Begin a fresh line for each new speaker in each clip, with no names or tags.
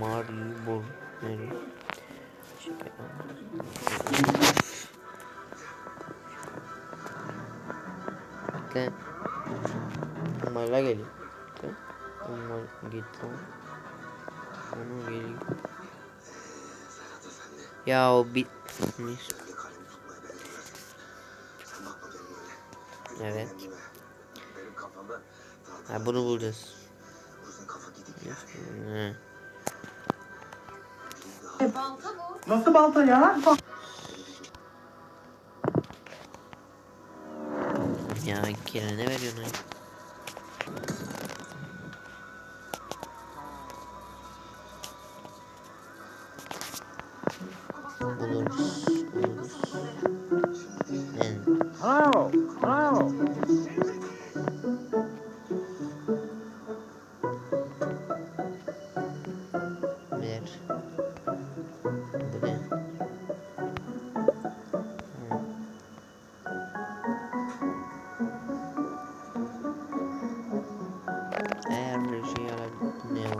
Mario Bol. Nereye? Bekle. Umarla geliyor. Umar gitti. Onu geliyor. Ya o bitmiş. Evet. Ha bunu bulacağız. Hı.
E, balta bu.
Nasıl balta ya?
Ya Kerem'e ne veriyorsun ya? Buluruz. Buluruz.
Bravo.
Alabilir ne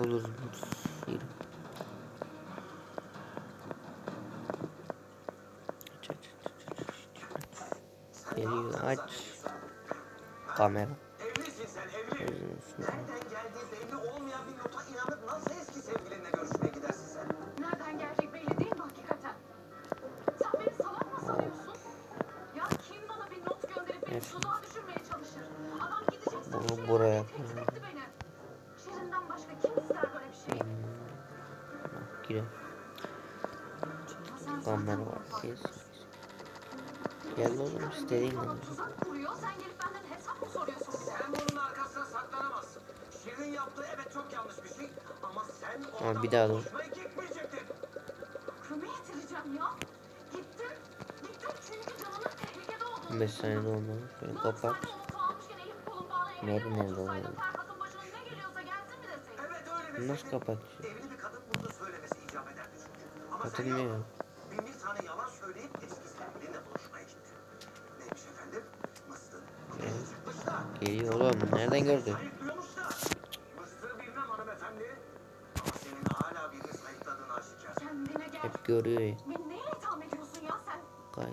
Buluruz aç. Geliyor aç. Kamera.
Evlisin sen evli. Nereden geldiği belli olmayan bir nota inanıp nasıl eski sevgilinle görüşmeye gidersin sen?
Nereden geldiği belli değil mi hakikaten? Sen beni salak mı sanıyorsun? Ya kim bana bir not gönderip beni tuzağa düşürmeye çalışır? Adam gidecek
Bunu
sana
buraya
tehdit etti
konuşmayı gitmeyecektin.
Aklımı yitireceğim ya. Gittim. Gittim çünkü canımın tehlikede olduğunu
15 saniyede olmalı. Şöyle kapat.
Nerede
olmalı?
Evet öyle
Nasıl kapatıyor?
Evli tane yalan söyleyip eski buluşmaya gittin. Neymiş efendim? Mısır.
Geliyor oğlum. Nereden
gel.
Hep görüyor ya.
Beni neyle itham ediyorsun ya sen?
Kay.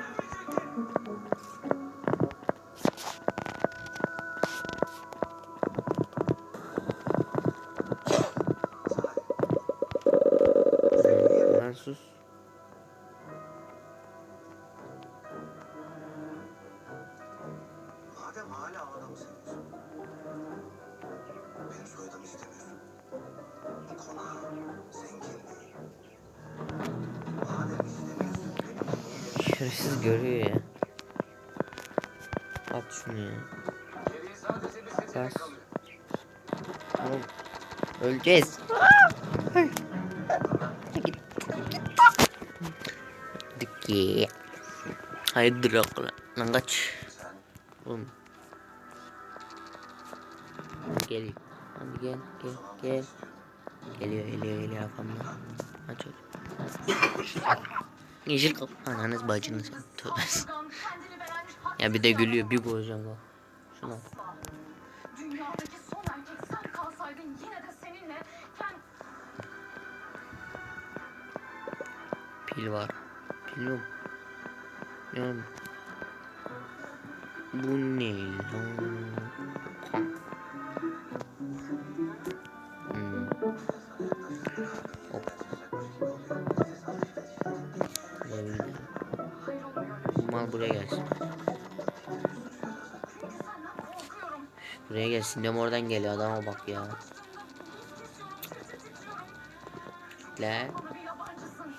Şerefsiz görüyor ya. At şunu ya. Bas. Öleceğiz. Git. Dikki. Haydi Dracula. Lan kaç. Oğlum. Gel. Hadi gel gel gel. Geliyor geliyor geliyor arkamda. Aç aç. Yeşil kap. Ananız bacınız. Tövbe. Ya bir de gülüyor bir koyacağım bak. Şuna.
asla. Dünyadaki son erkek sen kalsaydın yine de seninle kend...
Pil var. Pil yok. Oğlum? Bu ne lan? Mal buraya gelsin. Buraya gelsin. Dem oradan geliyor adama bak ya. La.
Bana bir yabancısın.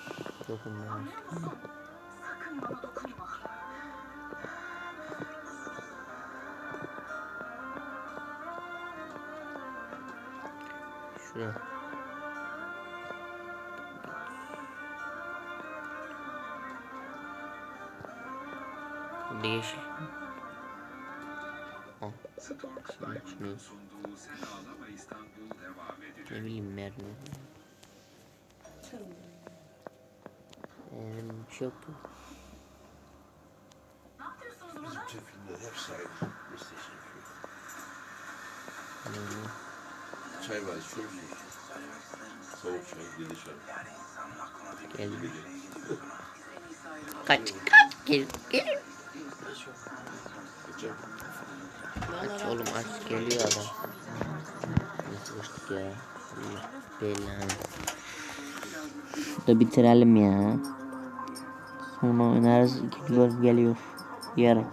Dokunma.
Anlıyor musun? Sakın bana dokunma.
Şuraya. Şunu, şunu. Ne bileyim mermi. Ee, bir şey yok?
Bütün filmler hep. PlayStation
Hmm.
Çay var, içiyor musun? Soğuk çay, yedi çay.
Geldi. Kaç kaç gel gel. Aç oğlum aç geliyor adam. Nasıl uçtuk ya? Allah. Da bitirelim ya. Sonra oynarız. İkinci bölüm geliyor. Yarın.